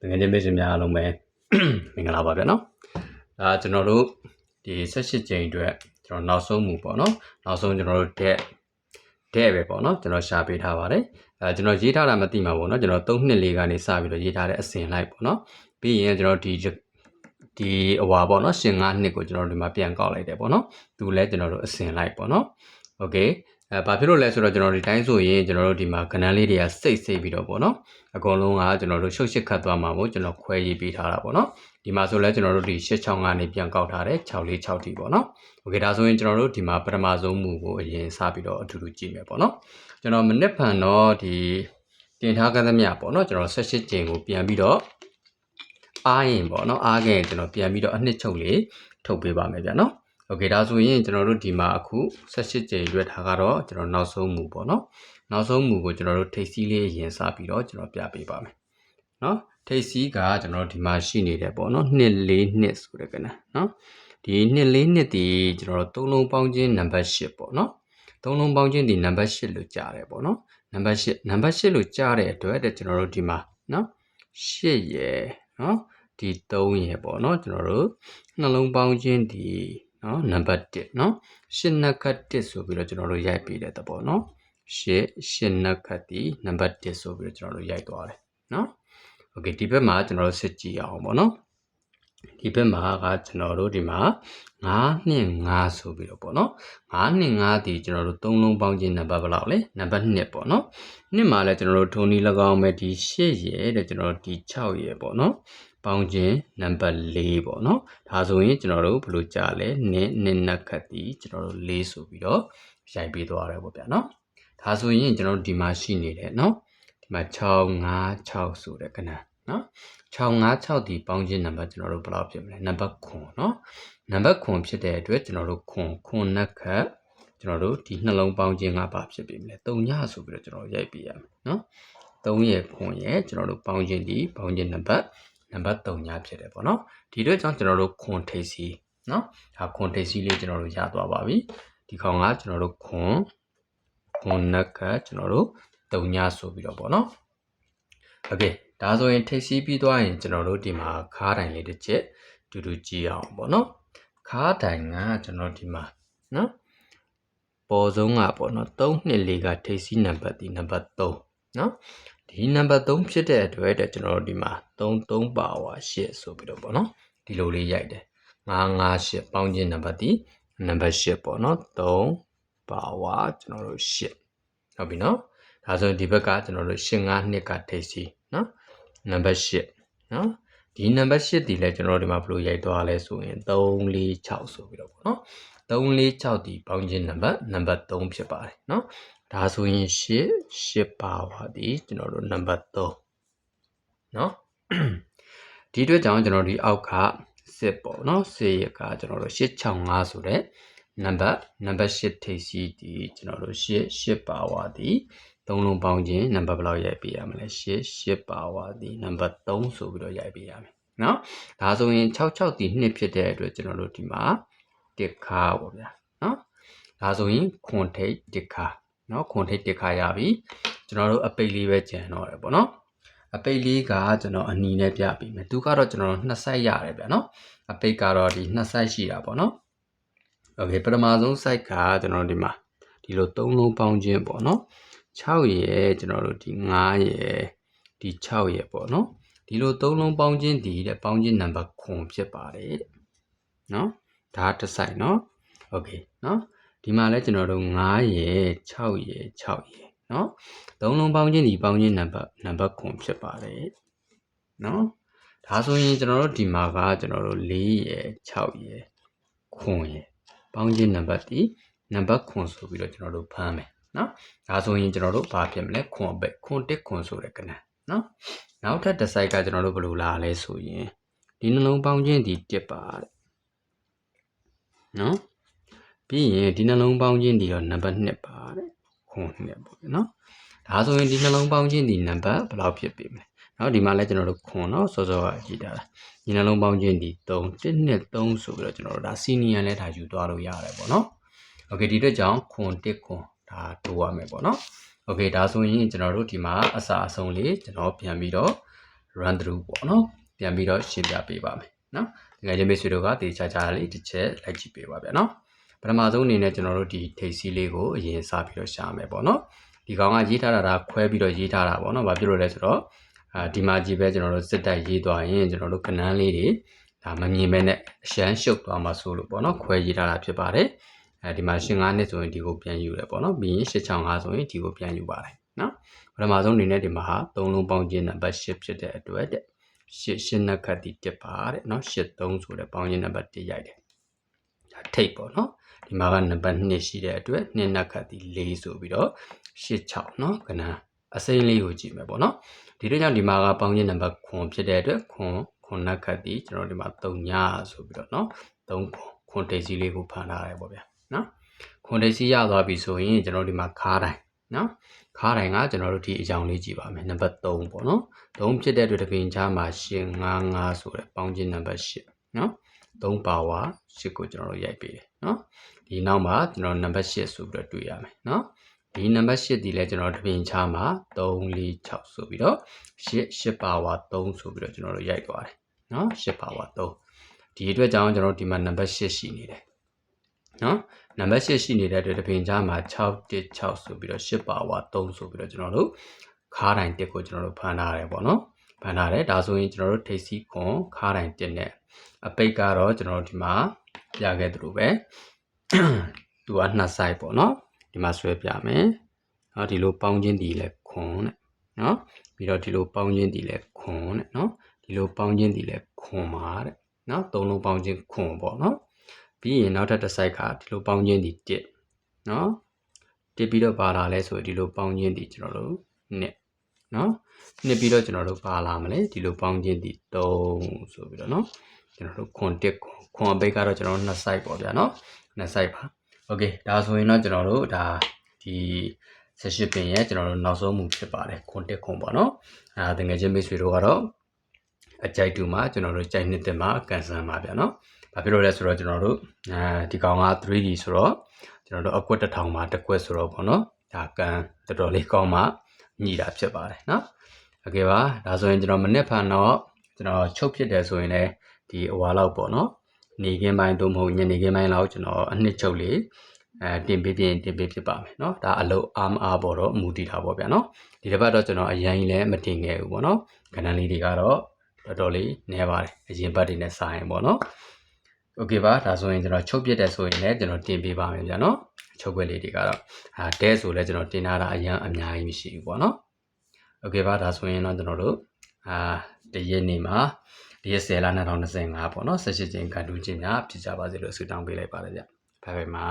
တကယ်ချင်းမိတ်ဆွေများအားလုံးပဲမင်္ဂလာပါဗျာနော်ဒါကျွန်တော်တို့ဒီ18ကြိမ်အတွက်ကျွန်တော်နောက်ဆုံးမူပေါ့နော်နောက်ဆုံးကျွန်တော်တို့တဲ့တဲ့ပဲပေါ့နော်ကျွန်တော်ရှာပေးထားပါတယ်အဲကျွန်တော်ရေးထားတာမသိမှာပေါ့နော်ကျွန်တော်3နှစ်လေးကနေစပြီးတော့ရေးထားတဲ့အစဉ်လိုက်ပေါ့နော်ပြီးရင်ကျွန်တော်ဒီဒီအဝါပေါ့နော်ရှင်9နှစ်ကိုကျွန်တော်ဒီမှာပြန်ကောက်လိုက်တယ်ပေါ့နော်သူလည်းကျွန်တော်တို့အစဉ်လိုက်ပေါ့နော်โอเค အဲဘာဖြစ်လို့လဲဆိုတော့ကျွန်တော်ဒီတိုင်းဆိုရင်ကျွန်တော်တို့ဒီမှာကဏ္ဍလေးတွေကစိတ်စိတ်ပြီးတော့ပေါ့နော်အကုန်လုံးကကျွန်တော်တို့ရှုပ်ရှစ်ခတ်သွားမှာမို့ကျွန်တော်ခွဲရေးပေးထားတာပေါ့နော်ဒီမှာဆိုလဲကျွန်တော်တို့ဒီ86ကနေပြန်ကောက်ထားတယ်646တီပေါ့နော်โอเคဒါဆိုရင်ကျွန်တော်တို့ဒီမှာပထမဆုံးမူကိုအရင်စပြီးတော့အတူတူကြည့်မယ်ပေါ့နော်ကျွန်တော်မနစ်ဖန်တော့ဒီတင်ထားကြသမျှပေါ့နော်ကျွန်တော်18ကျင်းကိုပြန်ပြီးတော့အားရင်ပေါ့နော်အားခဲ့ရင်ကျွန်တော်ပြန်ပြီးတော့အနှစ်ချုပ်လေးထုတ်ပေးပါမယ်ဗျာနော် โอเคဒါဆိုရင်ကျွန်တော်တို့ဒီမှာအခု18ကျင်းရွက်ထားကတော့ကျွန်တော်နောက်ဆုံးမူပေါ့နော်နောက်ဆုံးမူကိုကျွန်တော်တို့ထိပ်စီးလေးရင်စပြီးတော့ကျွန်တော်ပြပေးပါမယ်နော်ထိပ်စီးကကျွန်တော်ဒီမှာရှိနေတယ်ပေါ့နော်2 4နှစ်ဆိုတဲ့ကနနော်ဒီ2 4နှစ်ဒီကျွန်တော်တို့သုံးလုံးပေါင်းခြင်းနံပါတ်8ပေါ့နော်သုံးလုံးပေါင်းခြင်းဒီနံပါတ်8လို့ကြားတယ်ပေါ့နော်နံပါတ်8နံပါတ်8လို့ကြားတဲ့အတွက်တဲ့ကျွန်တော်တို့ဒီမှာနော်8ရယ်နော်ဒီ3ရယ်ပေါ့နော်ကျွန်တော်တို့နှလုံးပေါင်းခြင်းဒီ နော်နံပါတ်1နော်8နှစ်ခတ်1ဆိုပြီးတော့ကျွန်တော်တို့ရိုက်ပြီးတဲ့သဘောနော်8 8နှစ်ခတ်ဒီနံပါတ်1ဆိုပြီးတော့ကျွန်တော်တို့ရိုက်သွားတယ်နော်โอเคဒီဘက်မှာကျွန်တော်တို့စစ်ကြည့်အောင်ပေါ့နော်ဒီဘက်မှာကကျွန်တော်တို့ဒီမှာ9နှစ်5ဆိုပြီးတော့ပေါ့နော်9နှစ်5ဒီကျွန်တော်တို့သုံးလုံးပေါင်းခြင်းနံပါတ်ဘယ်လောက်လဲနံပါတ်2ပေါ့နော်နှစ်မှာလည်းကျွန်တော်တို့ထုံးနီး၎င်းမဲ့ဒီ8ရယ်တဲ့ကျွန်တော်တို့ဒီ6ရယ်ပေါ့နော် ပေါင်းခြင်းနံပါတ်၄ပေါ့နော်ဒါဆိုရင်ကျွန်တော်တို့ဘယ်လိုကြားလဲနင်းနင်းနက်ခတ်တီကျွန်တော်တို့၄ဆိုပြီးတော့ရိုက်ပေးသွားရဲပေါ့ဗျာနော်ဒါဆိုရင်ကျွန်တော်တို့ဒီမှာရှိနေတယ်နော်ဒီမှာ656ဆိုတဲ့ကဏ္ဍနော်656ဒီပေါင်းခြင်းနံပါတ်ကျွန်တော်တို့ဘယ်လောက်ဖြစ်မလဲနံပါတ်9နော်နံပါတ်9ဖြစ်တဲ့အတွက်ကျွန်တော်တို့9 9နက်ခတ်ကျွန်တော်တို့ဒီနှလုံးပေါင်းခြင်းကဘာဖြစ်ပြီမလဲ3ညဆိုပြီးတော့ကျွန်တော်ရိုက်ပြရမယ်နော်3ရဲ့ခွန်ရဲ့ကျွန်တော်တို့ပေါင်းခြင်းဒီပေါင်းခြင်းနံပါတ် နံပါတ်3ညဖြစ်တယ်ပေါ့เนาะဒီအတွက်ကြောင့်ကျွန်တော်တို့9ထိပ်စီเนาะဒါ9ထိပ်စီလေးကျွန်တော်တို့ရသွားပါပြီဒီခေါင်းကကျွန်တော်တို့9 9နက်ခတ်ကျွန်တော်တို့3ညဆိုပြီးတော့ပေါ့เนาะโอเคဒါဆိုရင်ထိပ်စီးပြီးသွားရင်ကျွန်တော်တို့ဒီမှာခါးတိုင်လေးတစ်ချက်တူတူကြည့်အောင်ပေါ့နော်ခါးတိုင်ကကျွန်တော်ဒီမှာနော်ပေါ်ဆုံးကပေါ့နော်3နှစ်လေးကထိပ်စီးနံပါတ်ဒီနံပါတ်3နော် ဒီနံပါတ်3ဖြစ်တဲ့အတွက်တဲ့ကျွန်တော်တို့ဒီမှာ3 3ပါဝါ8ဆိုပြီးတော့ပေါ့နော်ဒီလိုလေးရိုက်တယ်9 5 8ပေါင်းခြင်းနံပါတ်ဒီနံပါတ်8ပေါ့နော်3ပါဝါကျွန်တော်တို့8ဟုတ်ပြီနော်ဒါဆိုရင်ဒီဘက်ကကျွန်တော်တို့8 5နှစ်ကထိပ်စီးနော်နံပါတ်8နော်ဒီနံပါတ်8ဒီလဲကျွန်တော်တို့ဒီမှာဘယ်လိုရိုက်သွားလဲဆိုရင်3 4 6ဆိုပြီးတော့ပေါ့နော်3 4 6ဒီပေါင်းခြင်းနံပါတ်နံပါတ်3ဖြစ်ပါတယ်နော် ဒါဆိုရင်8 8ပါပါဒီကျွန်တော်တို့နံပါတ်3နော်ဒီအတွက်ကြောင့်ကျွန်တော်ဒီအောက်ကစစ်ပေါ့နော်စစ်ရကကျွန်တော်တို့865ဆိုတဲ့နံပါတ်နံပါတ်8ထိပ်စီးဒီကျွန်တော်တို့8 8ပါဝါဒီသုံးလုံးပေါင်းခြင်းနံပါတ်ဘယ်လောက်ရိုက်ပေးရမလဲ8 8ပါဝါဒီနံပါတ်3ဆိုပြီးတော့ရိုက်ပေးရမယ်နော်ဒါဆိုရင်66ဒီ2ဖြစ်တဲ့အတွက်ကျွန်တော်တို့ဒီမှာတစ်ခါပေါ့ဗျာနော်ဒါဆိုရင်ခွန်ထိတ်တစ်ခါ နော်ခွန်ထိတ်တစ်ခါရပြီကျွန်တော်တို့အပိတ်လေးပဲကျန်တော့တယ်ပေါ့နော်အပိတ်လေးကကျွန်တော်အနီနဲ့ပြပေးမယ်သူကတော့ကျွန်တော်နှစ်ဆိုင်ရတယ်ဗျာနော်အပိတ်ကတော့ဒီနှစ်ဆိုင်ရှိတာပေါ့နော်โอเคပထမဆုံး site ကကျွန်တော်ဒီမှာဒီလို၃လုံးပေါင်းခြင်းပေါ့နော်6ရယ်ကျွန်တော်တို့ဒီ9ရယ်ဒီ6ရယ်ပေါ့နော်ဒီလိုသုံးလုံးပေါင်းခြင်းဒီတဲ့ပေါင်းခြင်းနံပါတ်ခွန်ဖြစ်ပါတယ်တဲ့နော်ဒါတစ်ဆိုင်နော်โอเคနော် ဒီမှာလဲကျွန်တော်တို့9ရယ်6ရယ်6ရယ်နော်သုံးလုံးပေါင်းခြင်းဒီပေါင်းခြင်းနံပါတ်နံပါတ်ခွန်ဖြစ်ပါတယ်နော်ဒါဆိုရင်ကျွန်တော်တို့ဒီမှာကကျွန်တော်တို့4ရယ်6ရယ်ခွန်ရယ်ပေါင်းခြင်းနံပါတ်ဒီနံပါတ်ခွန်ဆိုပြီးတော့ကျွန်တော်တို့ဖမ်းမယ်နော်ဒါဆိုရင်ကျွန်တော်တို့ဘာဖြစ်မလဲခွန်ပဲခွန်တစ်ခွန်ဆိုတဲ့ကဏ္ဍနော်နောက်ထပ်တစ်စိုက်ကကျွန်တော်တို့ဘယ်လိုလာလဲဆိုရင်ဒီနှလုံးပေါင်းခြင်းဒီတစ်ပါတဲ့နော် ပြီးရင်ဒီနှလုံးပေါင်းခြင်းဒီတော့နံပါတ်2ပါတဲ့ခွန်2ပေါ့နော်ဒါဆိုရင်ဒီနှလုံးပေါင်းခြင်းဒီနံပါတ်ဘယ်လောက်ဖြစ်ပြီမလဲနော်ဒီမှာလဲကျွန်တော်တို့ခွန်နော်စောစောကကြည့်တာဒီနှလုံးပေါင်းခြင်းဒီ3 1နဲ့3ဆိုပြီးတော့ကျွန်တော်တို့ဒါစီနီယံလဲဒါယူသွားလို့ရတယ်ပေါ့နော်โอเคဒီအတွက်ကြောင့်ခွန်1ခွန်ဒါတိုးရမယ်ပေါ့နော်โอเคဒါဆိုရင်ကျွန်တော်တို့ဒီမှာအစာအဆုံးလေးကျွန်တော်ပြန်ပြီးတော့ run through ပေါ့နော်ပြန်ပြီးတော့ရှင်းပြပေးပါမယ်နော်တကယ်ချင်းမိတ်ဆွေတို့ကတေချာချာလေးတစ်ချက်လိုက်ကြည့်ပေးပါဗျာနော် ပထမဆုံးအနေနဲ့ကျွန်တော်တို့ဒီထိပ်စီးလေးကိုအရင်စပြီးတော့ရှာမယ်ပေါ့နော်ဒီကောင်ကရေးထားတာဒါခွဲပြီးတော့ရေးထားတာပေါ့နော်ဘာဖြစ်လို့လဲဆိုတော့အာဒီမှာကြည့်ပဲကျွန်တော်တို့စစ်တက်ရေးသွားရင်ကျွန်တော်တို့ကနန်းလေးတွေဒါမမြင်မဲနဲ့အရှမ်းရှုပ်သွားမှာဆိုလို့ပေါ့နော်ခွဲရေးထားတာဖြစ်ပါတယ်အဲဒီမှာရှင်9နှစ်ဆိုရင်ဒီကိုပြန်ယူတယ်ပေါ့နော်ပြီးရင်865ဆိုရင်ဒီကိုပြန်ယူပါတယ်နော်ပထမဆုံးအနေနဲ့ဒီမှာဟာသုံးလုံးပေါင်းခြင်းနံပါတ်10ဖြစ်တဲ့အတွက်တဲ့8 8နှစ်ခတ်ဒီတက်ပါတဲ့နော်8 3ဆိုတဲ့ပေါင်းခြင်းနံပါတ်1ရိုက်တယ်ဒါ ထိပ်ပေါ့နော်ဒီမှာကနံပါတ်2ရှိတဲ့အတွက်2နှစ်ခတ်ဒီ4ဆိုပြီးတော့8 6နော်ကနန်းအစိမ်းလေးကိုကြည့်မယ်ပေါ့နော်ဒီတော့ကြောင့်ဒီမှာကပေါင်းခြင်းနံပါတ်9ဖြစ်တဲ့အတွက်ခွန်ခွန်နက်ခတ်ဒီကျွန်တော်ဒီမှာ3ညဆိုပြီးတော့နော်3ခွန်ခွန်တိတ်စီလေးကိုဖန်ထားရတယ်ပေါ့ဗျာနော်ခွန်တိတ်စီရသွားပြီဆိုရင်ကျွန်တော်ဒီမှာခါးတိုင်းနော်ခါးတိုင်းကကျွန်တော်တို့ဒီအကြောင်းလေးကြည့်ပါမယ်နံပါတ်3ပေါ့နော်3ဖြစ်တဲ့အတွက်တပင်ချားမှာရှင်55ဆိုတဲ့ပေါင်းခြင်းနံပါတ်8နော် 3ပါဝါ8ကိုကျွန်တော်တို့ရိုက်ပေးတယ်နော်ဒီနောက်မှာကျွန်တော်နံပါတ်8ဆိုပြီးတော့တွေ့ရမယ်နော်ဒီနံပါတ်8ဒီလဲကျွန်တော်တပင်ချားမှာ3 4 6ဆိုပြီးတော့8 8ပါဝါ3ဆိုပြီးတော့ကျွန်တော်တို့ရိုက်သွားတယ်နော်8ပါဝါ3ဒီအတွက်ကြောင့်ကျွန်တော်တို့ဒီမှာနံပါတ်8ရှိနေတယ်နော်နံပါတ်8ရှိနေတဲ့အတွက်တပင်ချားမှာ6 1 6ဆိုပြီးတော့8ပါဝါ3ဆိုပြီးတော့ကျွန်တော်တို့ခါးတိုင်းတက်ကိုကျွန်တော်တို့ဖန်ထားရတယ်ပေါ့နော် ဖန်ထားတယ်ဒါဆိုရင်ကျွန်တော်တို့ထိပ်စီးခွန်ခါးတိုင်းတက်နဲ့အပိတ်ကတော့ကျွန်တော်တို့ဒီမှာပြခဲ့သလိုပဲသူကနှစ်ဆိုင်ပေါ့နော်ဒီမှာဆွဲပြမယ်။နော်ဒီလိုပေါင်းခြင်းဒီလဲခွန်တဲ့နော်ပြီးတော့ဒီလိုပေါင်းခြင်းဒီလဲခွန်တဲ့နော်ဒီလိုပေါင်းခြင်းဒီလဲခွန်ပါတဲ့နော်သုံးလုံးပေါင်းခြင်းခွန်ပေါ့နော်ပြီးရင်နောက်ထပ်တစ်ဆိုင်ခါဒီလိုပေါင်းခြင်းဒီတစ်နော်တစ်ပြီးတော့ပါလာလဲဆိုရင်ဒီလိုပေါင်းခြင်းဒီကျွန်တော်တို့နှစ် နော်နှစ်ပြီးတော့ကျွန်တော်တို့ပါလာမလဲဒီလိုပေါင်းခြင်းဒီ3ဆိုပြီးတော့နော်ကျွန်တော်တို့ခွန်တက်ခွန်အပိတ်ကတော့ကျွန်တော်နှစ် site ပေါ့ဗျာနော်နှစ် site ပါ okay ဒါဆိုရင်တော့ကျွန်တော်တို့ဒါဒီ18ပင်ရဲ့ကျွန်တော်တို့နောက်ဆုံးမှုဖြစ်ပါတယ်ခွန်တက်ခွန်ပေါ့နော်အဲတကယ်ချင်းမိတ်ဆွေတို့ကတော့အကြိုက်တူမှာကျွန်တော်တို့ကြိုက်နှစ်တက်မှာကန်ဆယ်မှာဗျာနော်ဘာဖြစ်လို့လဲဆိုတော့ကျွန်တော်တို့အဲဒီကောင်က 3D ဆိုတော့ကျွန်တော်တို့အကွက်1000မှာတစ်ကွက်ဆိုတော့ပေါ့နော်ဒါကန်တော်တော်လေးကောင်းမှာ ညီတာဖြစ်ပါတယ်နော်โอเคပါဒါဆိုရင်ကျွန်တော်မနစ်ဖန်တော့ကျွန်တော်ချုပ်ဖြစ်တယ်ဆိုရင်လည်းဒီအဝါလောက်ပေါ့နော်နေခင်းပိုင်းသို့မဟုတ်ညနေခင်းပိုင်းလောက်ကျွန်တော်အနှစ်ချုပ်လေးအဲတင်ပေးပြင်တင်ပေးဖြစ်ပါမယ်เนาะဒါအလုပ်အားမအားပေါ်တော့မူတည်တာပေါ့ဗျာเนาะဒီတစ်ပတ်တော့ကျွန်တော်အရင်ကြီးလည်းမတင်ခဲ့ဘူးပေါ့เนาะကဏ္ဍလေးတွေကတော့တော်တော်လေးနည်းပါတယ်အရင်ဘတ်တွေနဲ့စာရင်ပေါ့เนาะ โอเคပါဒါဆိုရင်ကျွန်တော်ချုပ်ပြတဲ့ဆိုရင်လည်းကျွန်တော်တင်ပေးပါမယ်ဗျာเนาะချုပ်ွက်လေးတွေကတော့အာတဲဆိုလည်းကျွန်တော်တင်ထားတာအရင်အများကြီးမရှိဘူးပေါ့เนาะโอเคပါဒါဆိုရင်တော့ကျွန်တော်တို့အာတရက်နေမှာဒီရက်10လ2025ပေါ့เนาะ18ကျင်းကန်တူးချင်းများဖြစ်ကြပါစေလို့ဆုတောင်းပေးလိုက်ပါတယ်ဗျဘိုင်ဘိုင်မှာ